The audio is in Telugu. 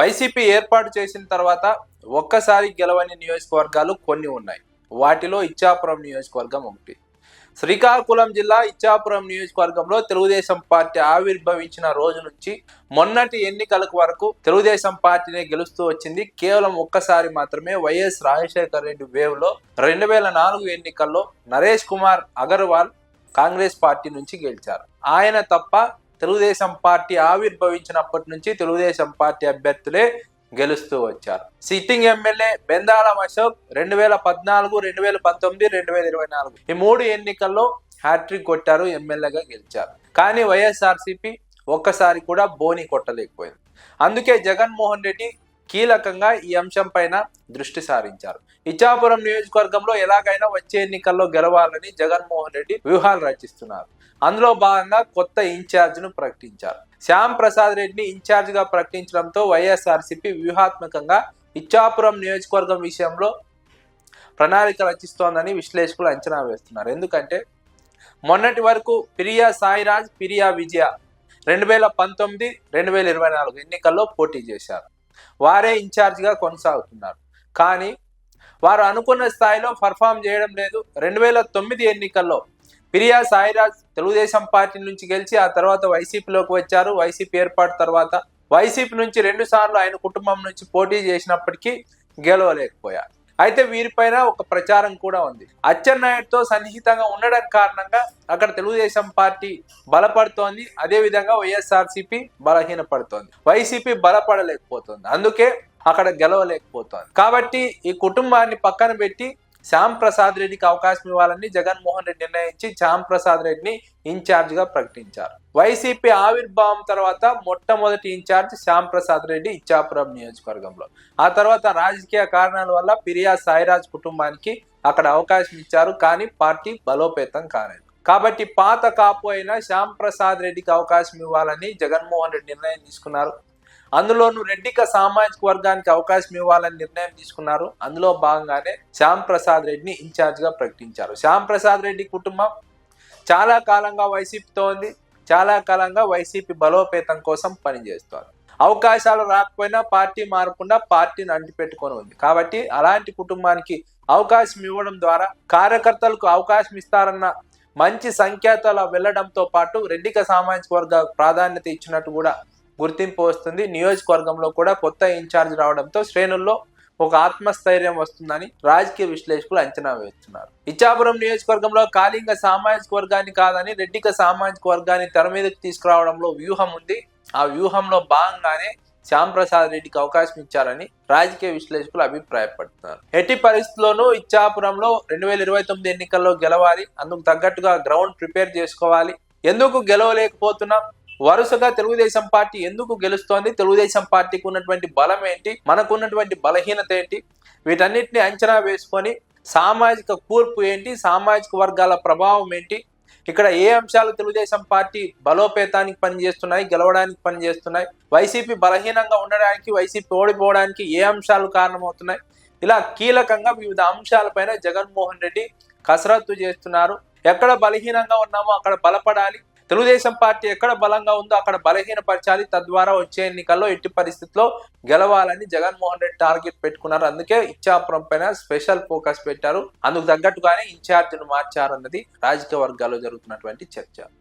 వైసీపీ ఏర్పాటు చేసిన తర్వాత ఒక్కసారి గెలవని నియోజకవర్గాలు కొన్ని ఉన్నాయి. వాటిలో ఇచ్చాపురం నియోజకవర్గం ఒకటి. శ్రీకాకుళం జిల్లా ఇచ్చాపురం నియోజకవర్గంలో తెలుగుదేశం పార్టీ ఆవిర్భవించిన రోజు నుంచి మొన్నటి ఎన్నికలకు వరకు తెలుగుదేశం పార్టీనే గెలుస్తూ వచ్చింది. కేవలం ఒక్కసారి మాత్రమే వైఎస్ రాజశేఖర రెడ్డి వేవ్లో రెండు వేల నాలుగు ఎన్నికల్లో నరేష్ కుమార్ అగర్వాల్ కాంగ్రెస్ పార్టీ నుంచి గెలిచారు. ఆయన తప్ప తెలుగుదేశం పార్టీ ఆవిర్భవించినప్పటి నుంచి తెలుగుదేశం పార్టీ అభ్యర్థులే గెలుస్తూ వచ్చారు. సిట్టింగ్ ఎమ్మెల్యే బెందాళం అశోక్ రెండు వేల పద్నాలుగు రెండు వేల పంతొమ్మిది రెండు వేల ఇరవై నాలుగు. ఈ మూడు ఎన్నికల్లో హ్యాట్రిక్ కొట్టారు ఎమ్మెల్యేగా గెలిచారు. కానీ వైఎస్ఆర్సీపీ ఒక్కసారి కూడా బోని కొట్టలేకపోయింది. అందుకే జగన్మోహన్ రెడ్డి కీలకంగా ఈ అంశం పైన దృష్టి సారించారు. ఇచ్చాపురం నియోజకవర్గంలో ఎలాగైనా వచ్చే ఎన్నికల్లో గెలవాలని జగన్మోహన్ రెడ్డి వ్యూహాలు రచిస్తున్నారు. అందులో భాగంగా కొత్త ఇన్ఛార్జ్ను ప్రకటించారు. శ్యామ్ ప్రసాద్ రెడ్డిని ఇన్ఛార్జ్గా ప్రకటించడంతో వైఎస్ఆర్సీపీ వ్యూహాత్మకంగా ఇచ్చాపురం నియోజకవర్గం విషయంలో ప్రణాళిక రచిస్తోందని విశ్లేషకులు అంచనా వేస్తున్నారు. ఎందుకంటే మొన్నటి వరకు పిరియా సాయిరాజ్ పిరియా విజయ రెండు వేల పంతొమ్మిది రెండు వేల ఇరవై నాలుగు ఎన్నికల్లో పోటీ చేశారు. వారే ఇన్ఛార్జ్గా కొనసాగుతున్నారు. కానీ వారు అనుకున్న స్థాయిలో పర్ఫామ్ చేయడం లేదు. రెండు వేల తొమ్మిది ఎన్నికల్లో పిరియా సాయిరాజ్ తెలుగుదేశం పార్టీ నుంచి గెలిచి ఆ తర్వాత వైసీపీలోకి వచ్చారు. వైసీపీ ఏర్పాటు తర్వాత వైసీపీ నుంచి రెండుసార్లు ఆయన కుటుంబం నుంచి పోటీ చేసినప్పటికీ గెలవలేకపోయారు. అయితే వీరిపైన ఒక ప్రచారం కూడా ఉంది. అచ్చెన్నాయుడుతో సన్నిహితంగా ఉండడం కారణంగా అక్కడ తెలుగుదేశం పార్టీ బలపడుతోంది. అదే విధంగా వైఎస్ఆర్సీపీ బలహీనపడుతోంది. వైసీపీ బలపడలేకపోతుంది. అందుకే అక్కడ గెలవలేకపోతోంది. కాబట్టి ఈ కుటుంబాన్ని పక్కన పెట్టి శ్యామ్ ప్రసాద్ రెడ్డికి అవకాశం ఇవ్వాలని జగన్మోహన్ రెడ్డి నిర్ణయించి శ్యామ్ ప్రసాద్ రెడ్డిని ఇన్ఛార్జ్గా ప్రకటించారు. వైసీపీ ఆవిర్భావం తర్వాత మొట్టమొదటి ఇన్ఛార్జ్ శ్యామ్ ప్రసాద్ రెడ్డి ఇచ్చాపురం నియోజకవర్గంలో. ఆ తర్వాత రాజకీయ కారణాల వల్ల పిరియా సాయిరాజ్ కుటుంబానికి అక్కడ అవకాశం ఇచ్చారు. కానీ పార్టీ బలోపేతం కాలేదు. కాబట్టి పాత కాపు అయిన శ్యామ్ ప్రసాద్ రెడ్డికి అవకాశం ఇవ్వాలని జగన్మోహన్ రెడ్డి నిర్ణయం తీసుకున్నారు. అందులోనూ రెడ్డిక సామాజిక వర్గానికి అవకాశం ఇవ్వాలని నిర్ణయం తీసుకున్నారు. అందులో భాగంగానే శ్యామ్ ప్రసాద్ రెడ్డిని ఇన్ఛార్జ్గా ప్రకటించారు. శ్యామ్ ప్రసాద్ రెడ్డి కుటుంబం చాలా కాలంగా వైసీపీతో ఉంది. చాలా కాలంగా వైసీపీ బలోపేతం కోసం పనిచేస్తారు అవకాశాలు రాకపోయినా పార్టీ మారకుండా పార్టీని అంటిపెట్టుకొని ఉంది. కాబట్టి అలాంటి కుటుంబానికి అవకాశం ఇవ్వడం ద్వారా కార్యకర్తలకు అవకాశం ఇస్తారన్న మంచి సంకేతాలు వెళ్ళడంతో పాటు రెడ్డిక సామాజిక వర్గ ప్రాధాన్యత ఇచ్చినట్టు కూడా గుర్తింపు వస్తుంది. నియోజకవర్గంలో కూడా కొత్త ఇన్ఛార్జ్ రావడంతో శ్రేణుల్లో ఒక ఆత్మస్థైర్యం వస్తుందని రాజకీయ విశ్లేషకులు అంచనా వేస్తున్నారు. ఇచ్చాపురం నియోజకవర్గంలో కాళింగ సామాజిక వర్గాన్ని కాదని రెడ్డిక సామాజిక వర్గాన్ని తెర మీదకి తీసుకురావడంలో వ్యూహం ఉంది. ఆ వ్యూహంలో భాగంగానే శ్యామ్ ప్రసాద్ రెడ్డికి అవకాశం ఇచ్చారని రాజకీయ విశ్లేషకులు అభిప్రాయపడుతున్నారు. ఎట్టి పరిస్థితుల్లోనూ ఇచ్చాపురంలో రెండు వేల ఇరవై తొమ్మిది ఎన్నికల్లో గెలవాలి. అందుకు తగ్గట్టుగా గ్రౌండ్ ప్రిపేర్ చేసుకోవాలి. ఎందుకు గెలవలేకపోతున్నాం? వరుసగా తెలుగుదేశం పార్టీ ఎందుకు గెలుస్తోంది? తెలుగుదేశం పార్టీకి ఉన్నటువంటి బలం ఏంటి? మనకు ఉన్నటువంటి బలహీనత ఏంటి? వీటన్నిటిని అంచనా వేసుకొని సామాజిక కూర్పు ఏంటి? సామాజిక వర్గాల ప్రభావం ఏంటి? ఇక్కడ ఏ అంశాలు తెలుగుదేశం పార్టీ బలోపేతానికి పనిచేస్తున్నాయి? గెలవడానికి పనిచేస్తున్నాయి? వైసీపీ బలహీనంగా ఉండడానికి వైసీపీ ఓడిపోవడానికి ఏ అంశాలు కారణమవుతున్నాయి? ఇలా కీలకంగా వివిధ అంశాలపైన జగన్మోహన్ రెడ్డి కసరత్తు చేస్తున్నారు. ఎక్కడ బలహీనంగా ఉన్నామో అక్కడ బలపడాలి. తెలుగుదేశం పార్టీ ఎక్కడ బలంగా ఉందో అక్కడ బలహీనపరచాలి. తద్వారా వచ్చే ఎన్నికల్లో ఎట్టి పరిస్థితుల్లో గెలవాలని జగన్మోహన్ రెడ్డి టార్గెట్ పెట్టుకున్నారు. అందుకే ఇచ్చాపురం పైన స్పెషల్ ఫోకస్ పెట్టారు. అందుకు తగ్గట్టుగానే ఇన్ఛార్జిను మార్చారన్నది రాజకీయ వర్గాల్లో జరుగుతున్నటువంటి చర్చ.